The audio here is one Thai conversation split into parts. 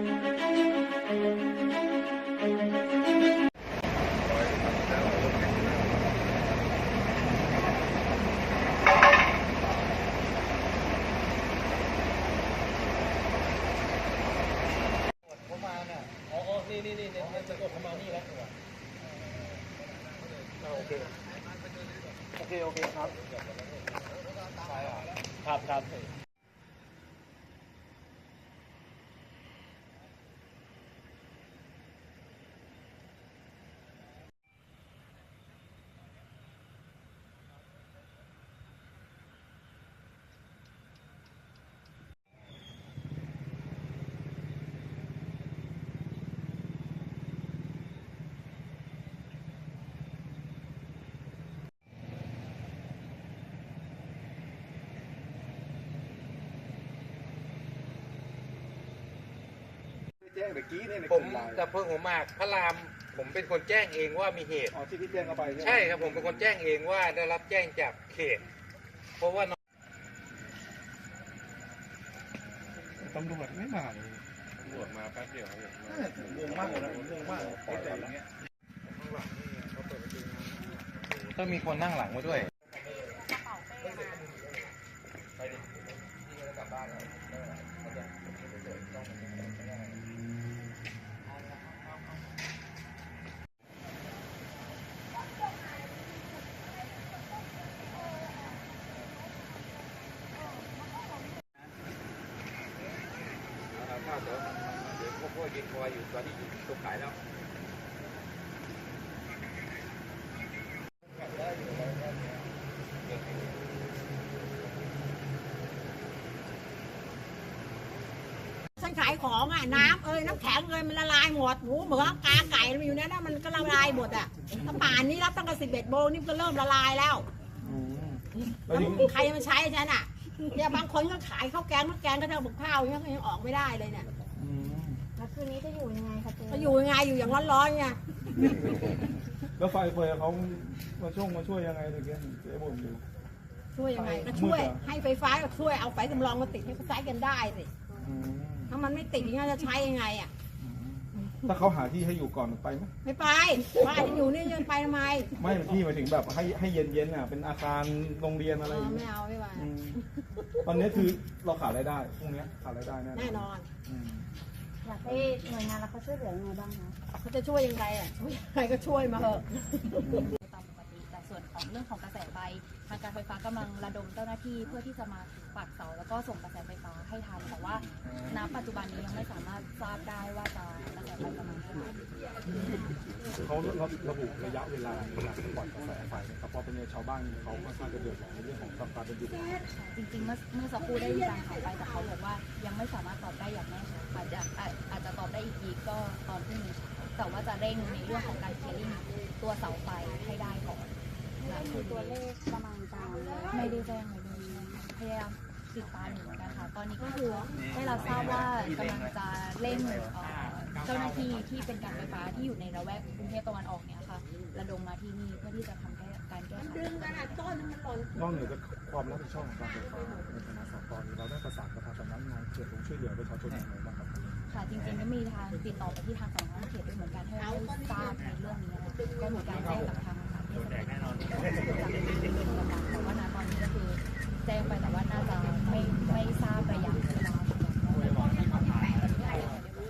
โอเค โอเคครับครับครับ จ้งเมื่อกี้เนี่ยในผกมลุ่มไลน์ดับเพลิงหัวหมากพระรามผมเป็นคนแจ้งเองว่ามีเหตุ อ๋อที่พี่แจ้งเข้าไปใช่ไหมใช่ครับผมเป็นคนแจ้งเองว่าได้รับแจ้งจากเขต เพราะว่าน้องตำรวจไม่มาเลยตำรวจมาแป๊บเดียวครับงงมากเลยนะงงมากไอ้แต่อย่างเงี้ย ต้องมีคนนั่งหลังมาด้วย เดี๋ยวเดี๋ยวพวกพวกยิงคอยอยู่ตอนนี้อยู่ตรงขายแล้วฉันขายของอะน้ำเอ้ยน้ำแข็งเอ้ยมันละลายหมดหมูเหมือกาไก่มันอยู่ในนั้นมันก็ละลายหมดอะถ้าป่านนี้รับตั้งแต่สิบเอ็ดโมงนี่มันก็เริ่มละลายแล้วแล้วนี่ใครจะมาใช้ฉันอะ เนี่ยบางคนก็ขายข้าวแกงข้าวแกงก็ทำกับข้าวอย่างเงี้ยก็ยังออกไม่ได้เลยเนี่ยแล้วคืนนี้จะอยู่ยังไงคะเจ๊ก็อยู่ยังไงอยู่อย่างร้อนๆไงแล้วไฟเฟยเขามาช่วงมาช่วยยังไงตะเกียบเจ๊บ่นอยู่ช่วยยังไงก็ช่วยให้ไฟฟ้าก็ช่วยเอาไฟสำรองมาติดให้เขาใช้กันได้สิอืมถ้ามันไม่ติดอย่างเงี้ยจะใช้ยังไงอะ ถ้าเขาหาที่ให้อยู่ก่อนไปไหมไม่ไปบ้านที่อยู่นี่จะไปทำไมไม่พี่หมายถึงแบบให้ให้เย็นเย็นๆอะเป็นอาคารโรงเรียนอะไรเอออย่างเงี้ไม่ยเอาไม่ไปอืมตอนนี้คือเราขาดรายได้พรุ่งนี้ขาดรายได้แน่แน่นอนอืมอยากให้หน่วยงานเราเขาช่วยเหลือยังไงบ้างคะเขาจะช่วยยังไงอะช่วยยังไงก็ช่วยมาเถอะ ตามปกติแต่ส่วนของเรื่องของกระแสไฟทางการไฟฟ้ากำลังระดมเจ้าหน้าที่เพื่อที่จะมาปักเสาแล้วก็ส่งกระแสไฟฟ้าให้ทันแต่ว่าณปัจจุบันนี้ยังไม่สามารถทราบได้ว่าจะกระแสไฟประมาณเท่าไหร่ เขาระบุระยะเวลาในการปล่อยกระแสไฟนะครับเพราะเป็นชาวบ้านเขาค่อนข้างจะเดือดร้อนในเรื่องของการเป็นอยู่จริงๆเมื่อเมื่อสักครู่ได้มีการข่าวไปแต่เขาบอกว่ายังไม่สามารถตอบได้อย่างแน่ชัดอาจจะอาจอาจจะตอบได้อีกทีก็ตอนพรุ่งนี้เช้าแต่ว่าจะเร่งในเรื่องของการเคลียร์ลิงตัวเสาไฟให้ได้ก่อนนะมีตัวเลขประมาณการเลยไม่ได้แจ้งเลยพยายามติดตามอยู่เหมือนกันค่ะ ตอนนี้ก็คือให้เราทราบว่ากำลังจะเร่ง เอ่อเจ้าหน้าที่ที่เป็นการไฟฟ้าที่อยู่ในระแวกกรุงเทพตะวันออกเนี่ยค่ะระดมมาที่นี่เพื่อที่จะทำแก้การแก้ไข ดึงกันอะต้นมันหล่น นอกเหนือจากความรับผิดชอบของการไฟฟ้าในฐานะสากลเราได้ประสานกับทางสำนักงานเขตลงช่วยเหลือประชาชนอย่างไรบ้างครับ ค่ะจริงๆก็มีทางติดต่อไปที่ทางสำนักงานเขตด้วยเหมือนกันให้เราได้ทราบในเรื่องนี้นะคะก็มีการแจ้งกับทางเทศบาลแต่ว่าณตอนนี้ก็คือแจ้งไปแต่ว่าน่าจะไม่ไม่ทราบระยะเวลา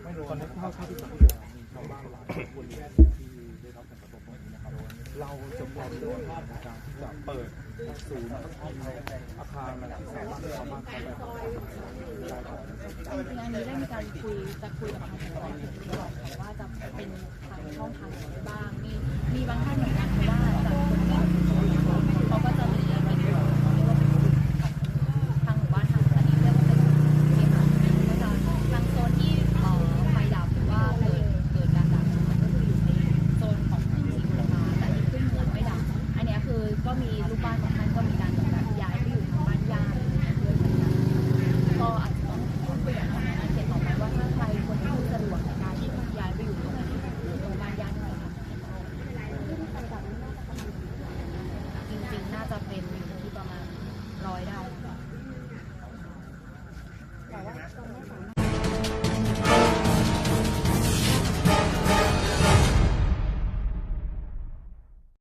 ไม่รู้ตอนนี้เท่าที่สังเกตมีชาวบ้านหลายคนที่ได้รับผลกระทบตรงนี้นะครับเราจะมองเรื่องในการที่จะเปิดศูนย์อาคารที่สามารถให้ชาวบ้านเข้าไปทำงานได้จริงๆอันนี้ได้มีการคุยจะคุยกับทางสำนักงานเขตก่อนว่าจะเป็นทางช่องทางไหนบ้างมีมีบางท่าน มีลูปปั้นของท่านก็มี